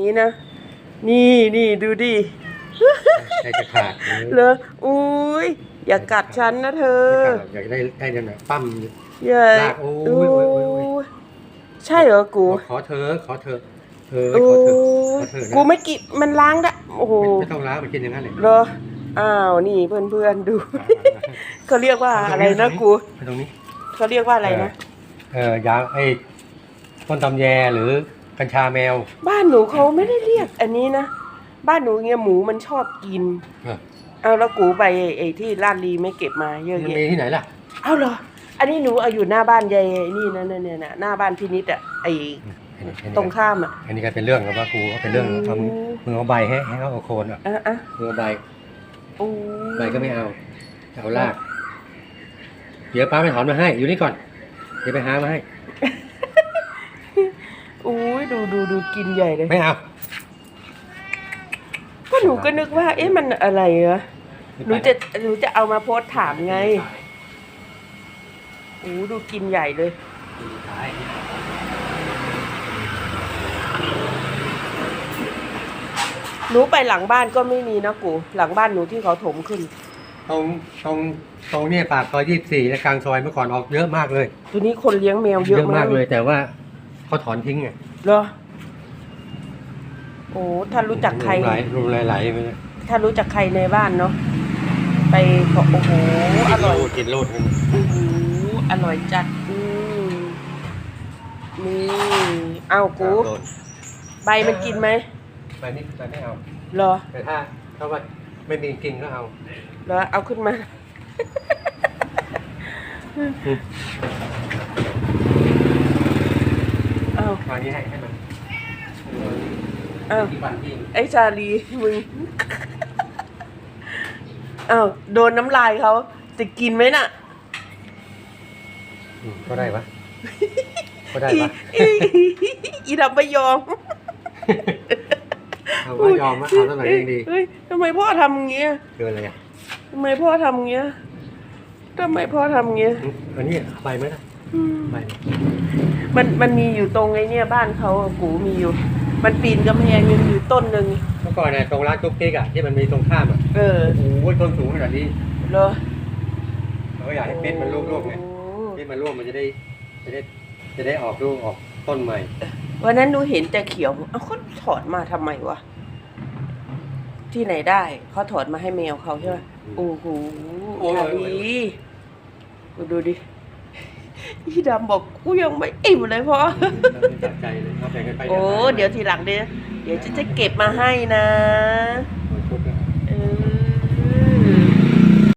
นี้นะ นี่นี่ดูดิใจจะขาดเลออุ้ยอย่ากัดฉันนะเธอ อยากได้ได้นั่นน่ะปั้มอย่าลากโอ้ยโอ้ยโอ้ยโอ้ยใช่เหรอกู ขอเธอขอเธอเออโอ้ขอเธอขอเธอนะกูไม่กินมันล้างได้โอ้โหไม่ต้องล้างมันกินอย่างนั้นเลยเหรออ้าวนี่เพื่อนๆดูเขาเรียกว่าอะไรนะกูไปตรงนี้เขาเรียกว่าอะไรนะเออยาไอ้ต้นตำแยหรือ กัญชาแมว บ้านหนูเขาไม่ได้เรียกอันนี้นะ บ้านหนูเงี้ยหมูมันชอบกิน เออ เอาแล้วกูไปไอ้ที่ลาดลีไม่เก็บมาเยอะมันแยะ มีที่ไหนล่ะ เอาเหรอ อันนี้หนูเอาอยู่หน้าบ้านยายนี่นะเนี่ยเนี่ยนะหน้าบ้านพินิดอะไอตรงข้ามอะ อันนี้ก็เป็นเรื่องกับว่าครูเป็นเรื่องทำมือเอาใบให้ให้เขาเอาโคนอะอะอะมือเอาใบโอ้ใบก็ไม่เอาจะเอาราก เดี๋ยวป้าไปถอนมาให้ อยู่นี่ก่อน เดี๋ยวไปหามาให้อุ้ย ดูดูดูกินใหญ่เลย ไม่เอาก็หนูก็นึกว่า เอ๊ะมันอะไรอะหนูจะหนูจะเอามาโพสต์ถามไงโอ้ดูกินใหญ่เลย หนูไปหลังบ้านก็ไม่มีนะกู หลังบ้านหนูที่เขาถมขึ้น ตรงตรงตรงเนี่ยปากซอยยี่สิบสี่และกลางซอยเมื่อก่อนออกเยอะมากเลย ตัวนี้คนเลี้ยงแมวเยอะมากเลยแต่ว่าเขาถอนทิ้งไง เหรอ โอ้ถ้ารู้จักใคร ไหลรูไหลๆไปเลยถ้ารู้จักใครในบ้านเนาะไปก็โอ้โหอร่อยกินโลดกันโอ้โหอร่อยจัดอืมนี่เอากูโดนใบมันกินไหมใบนี้ใบไม่เอาเหรอแต่ถ้าถ้าว่าไม่มีกินก็เอาเหรอเอาขึ้นมาเอามา นี้ให้ให้มันเอาที่บันที่ไอ้ชาลีมึง อ้าวโดนน้ำลายเขาจะกินไหมน่ะอืมก็ได้ปะก็ได้อีปะอีอีดำไม่ยอมเอาว่ายอมว่าเอาเท่าไหร่ยังดีเฮ้ยทำไมพ่อทำอย่างเงี้ยเกินอะไรอะทำไมพ่อทำอย่างเงี้ยทำไมพ่อทำอย่างเงี้ยอืมอันนี้เอาไปไหมล่ะ อืมไปมันมันมีอยู่ตรงไอ้เนี่ยบ้านเขาอะกูมีอยู่ มันปีนกำแพงมันอยู่ต้นหนึ่งเมื่อก่อนเนี่ยตรงร้านจุ๊กกิ๊กอะที่มันมีตรงข้ามอะเออโอ้โหต้นสูงขนาดนี้เหรอเราก็อยากให้เป็ดมันร่วงๆไงโอ้เป็ดมันร่วงมันจะได้จะได้จะได้ออกลูกออกต้นใหม่ วันนั้นหนูเห็นแต่เขียวเอาเขาถอดมาทำไมวะ ที่ไหนได้เขาถอดมาให้แมวเขาใช่ไหมโอ้โหโอ้ยชาลีกูดูดิ พี่ดำบอกกูยังไม่อิ่มเลยพ่อเราไม่ตัดใจเลยเอาแบ่งกันไปโอ้ดี๋วหาเดี๋ยวทีหลังเดี๋ยวเดี๋ยวจะจะเก็บมาให้นะ